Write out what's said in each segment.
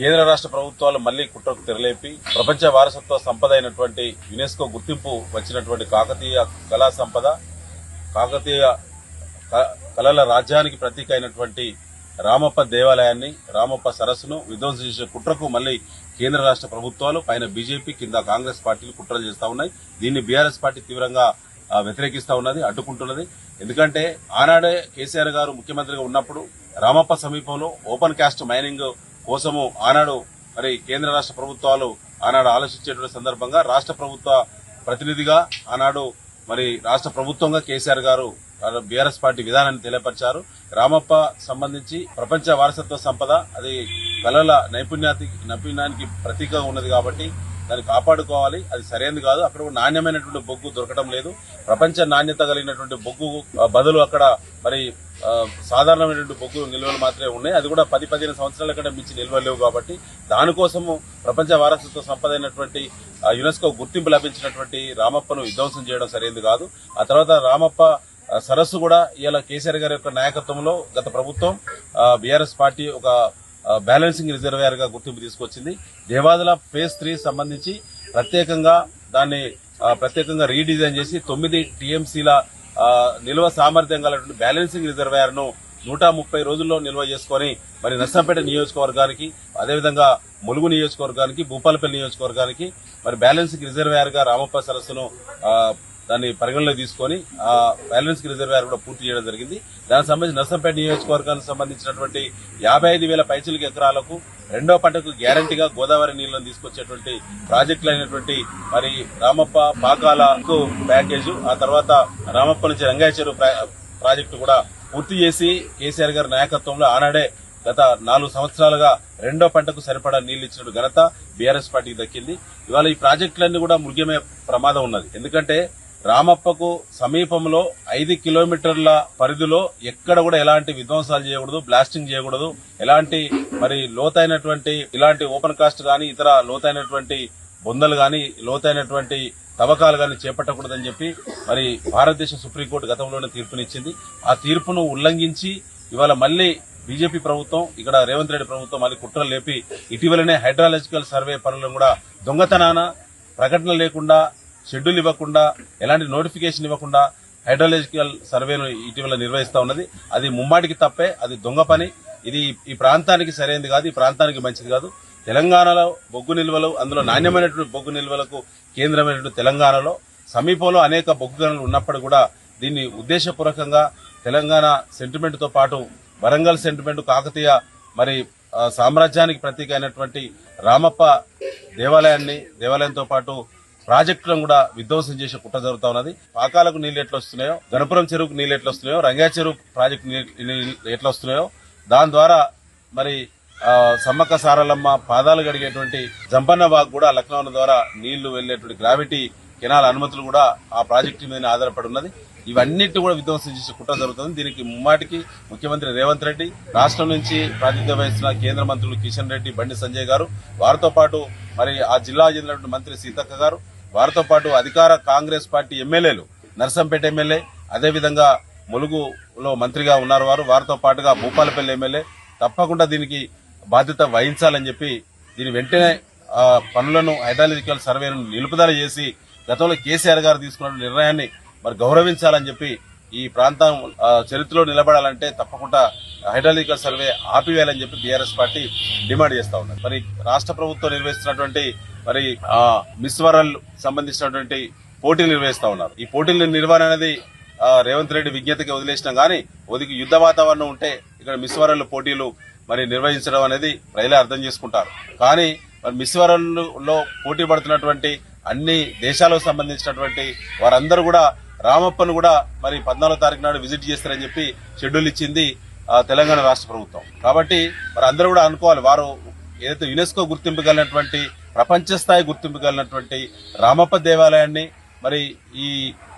కేంద్ర రాష్ట్ర ప్రభుత్వాలు మళ్ళీ కుట్రకు తెరలేపి ప్రపంచ వారసత్వ సంపద అయినటువంటి యునెస్కో గుర్తింపు వచ్చినటువంటి కాకతీయ కళా సంపద కాకతీయ క- కళల రాజ్యానికి ప్రతీక అయినటువంటి రామప్ప దేవాలయాన్ని రామప్ప సరస్సును విధ్వంసం చేసే కుట్రకు మళ్ళీ కేంద్ర రాష్ట్ర ప్రభుత్వాలు పైన బీజేపీ కింద కాంగ్రెస్ పార్టీలు కుట్రలు చేస్తా ఉన్నాయి. దీన్ని బీఆర్ఎస్ పార్టీ తీవ్రంగా వ్యతిరేకిస్తా ఉన్నది అడ్డుకుంటున్నది. ఎందుకంటే ఆనాడే కేసీఆర్ గారు ముఖ్యమంత్రిగా ఉన్నప్పుడు రామప్ప సమీపంలో ఓపెన్ కాస్ట్ మైనింగ్ కోసము ఆనాడు మరి కేంద్ర రాష్ట్ర ప్రభుత్వాలు ఆనాడు ఆలోచించేటువంటి సందర్భంగా రాష్ట్ర ప్రభుత్వ ప్రతినిధిగా ఆనాడు మరి రాష్ట్ర ప్రభుత్వంగా కేసీఆర్ గారు బీఆర్ఎస్ పార్టీ విధానాన్ని తెలియపరిచారు. రామప్ప సంబంధించి ప్రపంచ వారసత్వ సంపద అది కళల నైపుణ్యానికి నైపుణ్యానికి ప్రతీకగా ఉన్నది కాబట్టి దాన్ని కాపాడుకోవాలి. అది సరైనది కాదు. అక్కడ కూడా నాణ్యమైనటువంటి బొగ్గు దొరకడం లేదు. ప్రపంచ నాణ్యత కలిగినటువంటి బొగ్గు బదులు అక్కడ మరి సాధారణమైనటువంటి బొగ్గు నిల్వలు మాత్రమే ఉన్నాయి. అది కూడా పది పదిహేను సంవత్సరాల కంటే మించి నిల్వలేవు లేవు కాబట్టి దానికోసము ప్రపంచ వారసత్వ సంపద అయినటువంటి యునెస్కో గుర్తింపు లభించినటువంటి రామప్పను విధ్వంసం చేయడం సరైనది కాదు. ఆ తర్వాత రామప్ప సరస్సు కూడా ఇలా కేసీఆర్ గారి యొక్క నాయకత్వంలో గత ప్రభుత్వం బీఆర్ఎస్ పార్టీ ఒక బ్యాలెన్సింగ్ రిజర్వేయర్గా గుర్తింపు తీసుకొచ్చింది. దేవాదుల ఫేజ్ త్రీ సంబంధించి ప్రత్యేకంగా దాన్ని ప్రత్యేకంగా రీడిజైన్ చేసి తొమ్మిది టీఎంసీల నిల్వ సామర్థ్యం గలటువంటి బ్యాలెన్సింగ్ రిజర్వేయర్ను నూట ముప్పై రోజుల్లో నిల్వ చేసుకొని మరి నర్సంపేట నియోజకవర్గానికి అదేవిధంగా ములుగు నియోజకవర్గానికి భూపాలపల్లి నియోజకవర్గానికి మరి బ్యాలెన్సింగ్ రిజర్వేయర్గా రామప్ప సరస్సును దాన్ని పరిగణలో తీసుకొని ఆ బ్యాలెన్స్ రిజర్వేర్ కూడా పూర్తి చేయడం జరిగింది. దానికి సంబంధించి నర్సంపేట నియోజకవర్గానికి సంబంధించినటువంటి యాభై ఐదు వేల పైచిలిక ఎకరాలకు రెండో పంటకు గ్యారంటీగా గోదావరి నీళ్ళను తీసుకొచ్చేటువంటి ప్రాజెక్టులు అయినటువంటి మరి రామప్ప పాకాలకు ప్యాకేజ్ ఆ తర్వాత రామప్ప నుంచి రంగాయ చెరువు ప్రాజెక్టు కూడా పూర్తి చేసి కేసీఆర్ గారి నాయకత్వంలో ఆనాడే గత నాలుగు సంవత్సరాలుగా రెండో పంటకు సరిపడా నీళ్ళు ఇచ్చిన ఘనత బీఆర్ఎస్ పార్టీకి దక్కింది. ఇవాళ ఈ ప్రాజెక్టులన్నీ కూడా మురిగమే ప్రమాదం ఉన్నది. ఎందుకంటే రామప్పకు సమీపంలో ఐదు కిలోమీటర్ల పరిధిలో ఎక్కడ కూడా ఎలాంటి విధ్వంసాలు చేయకూడదు బ్లాస్టింగ్ చేయకూడదు. ఎలాంటి మరి లోతైనటువంటి ఇలాంటి ఓపెన్ కాస్ట్ కానీ ఇతర లోతైనటువంటి బొందలు కానీ లోతైనటువంటి తవ్వకాలు కానీ చేపట్టకూడదని చెప్పి మరి భారతదేశ సుప్రీంకోర్టు గతంలోనే తీర్పునిచ్చింది. ఆ తీర్పును ఉల్లంఘించి ఇవాళ మళ్ళీ బీజేపీ ప్రభుత్వం ఇక్కడ రేవంత్ రెడ్డి ప్రభుత్వం మళ్ళీ కుట్రలు లేపి ఇటీవలనే హైడ్రాలజికల్ సర్వే పనులను కూడా దొంగతనాన ప్రకటన లేకుండా షెడ్యూల్ ఇవ్వకుండా ఎలాంటి నోటిఫికేషన్ ఇవ్వకుండా హైడ్రాలజికల్ సర్వేను ఇటీవల నిర్వహిస్తూ ఉన్నది. అది ముమ్మాటికి తప్పే అది దొంగ పని. ఇది ఈ ప్రాంతానికి సరైనది కాదు ఈ ప్రాంతానికి మంచిది కాదు. తెలంగాణలో బొగ్గు నిల్వలు అందులో నాణ్యమైనటువంటి బొగ్గు నిల్వలకు కేంద్రమైనటువంటి తెలంగాణలో సమీపంలో అనేక బొగ్గు గనులు ఉన్నప్పటికీ కూడా దీన్ని ఉద్దేశపూర్వకంగా తెలంగాణ సెంటిమెంట్తో పాటు వరంగల్ సెంటిమెంట్ కాకతీయ మరి సామ్రాజ్యానికి ప్రతీక అయినటువంటి రామప్ప దేవాలయాన్ని దేవాలయంతో పాటు ప్రాజెక్టులను కూడా విధ్వంసం చేసే కుట్ర జరుగుతా ఉన్నది. పాకాలకు నీళ్ళు ఎట్లా వస్తున్నాయో గణపురం చెరువుకు నీళ్ళు ఎట్లా వస్తున్నాయో రంగా చెరువు ప్రాజెక్టు నీళ్ళు- ఎట్లా వస్తున్నాయో దాని ద్వారా మరి సమ్మక్క సారలమ్మ పాదాలు గడిగేటువంటి జంపన్న బాగ్ కూడా లక్నో ద్వారా నీళ్ళు వెళ్ళేటువంటి గ్రావిటీ కెనాల్ అనుమతులు కూడా ఆ ప్రాజెక్టు మీద ఆధారపడి ఉన్నది. ఇవన్నిటి కూడా విధ్వంసం చేసే కుట్ర జరుగుతుంది. దీనికి ముమ్మాటికి ముఖ్యమంత్రి రేవంత్ రెడ్డి రాష్ట్రం నుంచి ప్రాతినిధ్యం వహిస్తున్న కేంద్ర మంత్రులు కిషన్ రెడ్డి బండి సంజయ్ గారు వారితో పాటు మరి ఆ జిల్లా చెందినటువంటి మంత్రి సీతక్క గారు వారితో పాటు అధికార కాంగ్రెస్ పార్టీ ఎమ్మెల్యేలు నర్సంపేట ఎమ్మెల్యే అదేవిధంగా ములుగులో మంత్రిగా ఉన్నారు వారు. వారితో పాటుగా భూపాలపల్లి ఎమ్మెల్యే. తప్పకుండా దీనికి బాధ్యత వహించాలని చెప్పి దీని వెంటనే పనులను హైడ్రాలజికల్ సర్వేను నిలుపుదల చేసి గతంలో కేసీఆర్ గారు తీసుకున్న నిర్ణయాన్ని మరి గౌరవించాలని చెప్పి ఈ ప్రాంతం చరిత్రలో నిలబడాలంటే తప్పకుండా హైడ్రాలజికల్ సర్వే ఆపివేయాలని చెప్పి బీఆర్ఎస్ పార్టీ డిమాండ్ చేస్తా ఉన్నది. మరి రాష్ట్ర ప్రభుత్వం నిర్వహిస్తున్నటువంటి మరి ఆ, మిస్ వరల్డ్ సంబంధించినటువంటి పోటీలు నిర్వహిస్తా ఉన్నారు. ఈ పోటీల నిర్వహణ అనేది రేవంత్ రెడ్డి విజ్ఞతకి వదిలేసినాం కానీ ఒదికి యుద్ధ వాతావరణం ఉంటే ఇక్కడ మిస్ వరల్డ్ పోటీలు మరి నిర్వహించడం అనేది ప్రజలే అర్థం చేసుకుంటారు. కానీ మరి మిస్ వరల్డ్లో పోటీ పడుతున్నటువంటి అన్ని దేశాలకు సంబంధించినటువంటి వారందరూ కూడా రామప్పను కూడా మరి పద్నాలుగో తారీఖు నాడు విజిట్ చేస్తారని చెప్పి షెడ్యూల్ ఇచ్చింది తెలంగాణ రాష్ట్ర ప్రభుత్వం. కాబట్టి మరి అందరూ కూడా అనుకోవాలి వారు ఏదైతే యునెస్కో గుర్తింపు కలిగినటువంటి ప్రపంచ స్థాయి గుర్తింపు కలిగినటువంటి రామప్ప దేవాలయాన్ని మరి ఈ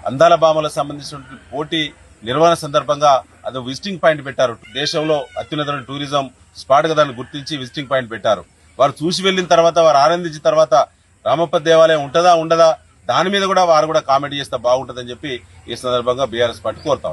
అందాల భామలకు సంబంధించినటువంటి పోటీ నిర్వహణ సందర్భంగా అది విజిటింగ్ పాయింట్ పెట్టారు. దేశంలో అత్యున్నత టూరిజం స్పాట్గా దాన్ని గుర్తించి విజిటింగ్ పాయింట్ పెట్టారు. వారు చూసి వెళ్ళిన తర్వాత వారు ఆనందించిన తర్వాత రామప్ప దేవాలయం ఉంటుందా ఉండదా దాని మీద కూడా వారు కూడా కామెంట్ చేస్తే బాగుంటుందని చెప్పి ఈ సందర్భంగా బీఆర్ఎస్ పార్టీ కోరుతా